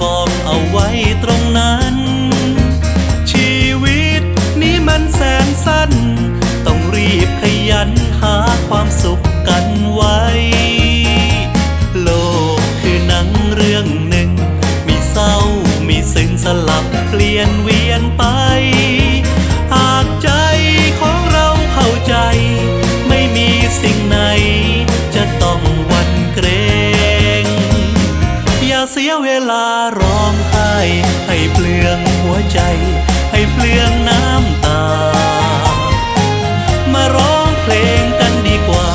กองเอาไว้ตรงนั้น ชีวิตนี้มันแสนสั้น ต้องรีบขยันหาความสุขกันไว้ โลกคือหนังเรื่องหนึ่ง มีเศร้ามีซึ้งสลับเปลี่ยนเวียนไป เสียเวลาร้องไห้ให้เปลืองหัวใจ ให้เปลืองน้ำตา มาร้องเพลงกันดีกว่า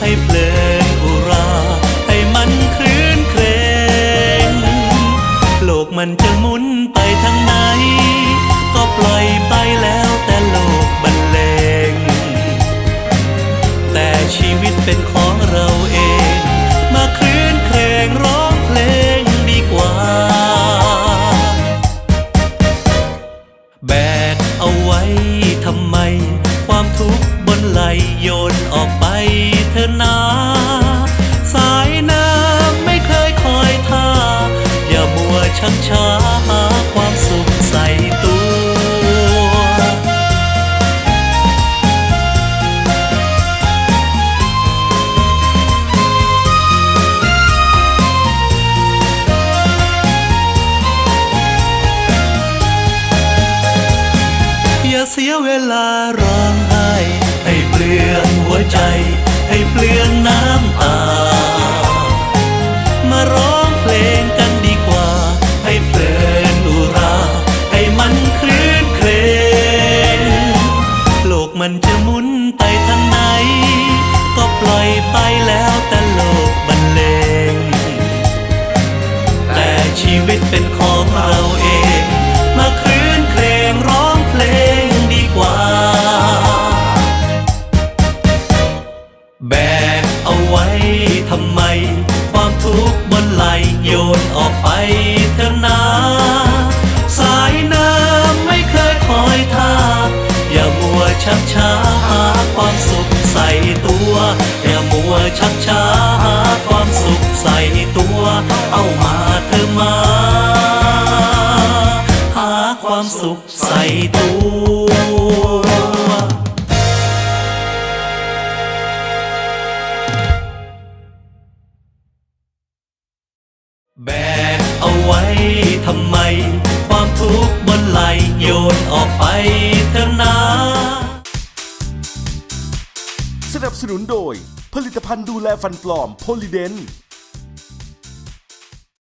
ให้เพลินอุรา ให้มันคลื่นเครงโลกมันจะหมุน เอาไว้ทำไม ความทุกข์บนไหลโยนออกไปเธอนา สายน้ำไม่เคยคอยท่า อย่ามัวชักช้า ย่าเสียเวลาร้องไห้ ให้เปลืองหัวใจ ให้เปลืองน้ำตา มาร้องเพลงกัน ไปเถอะนาสายน้ำไม่เคยคอยท่า อย่ามัวชักช้าหาความสุขใส่ตัว อย่ามัวชักช้าหาความสุขใส่ตัว เอามาเธอมา หาความสุขใส่ตัว สนับสนุนโดย ผลิตภัณฑ์ดูแลฟันปลอมโพลิเดน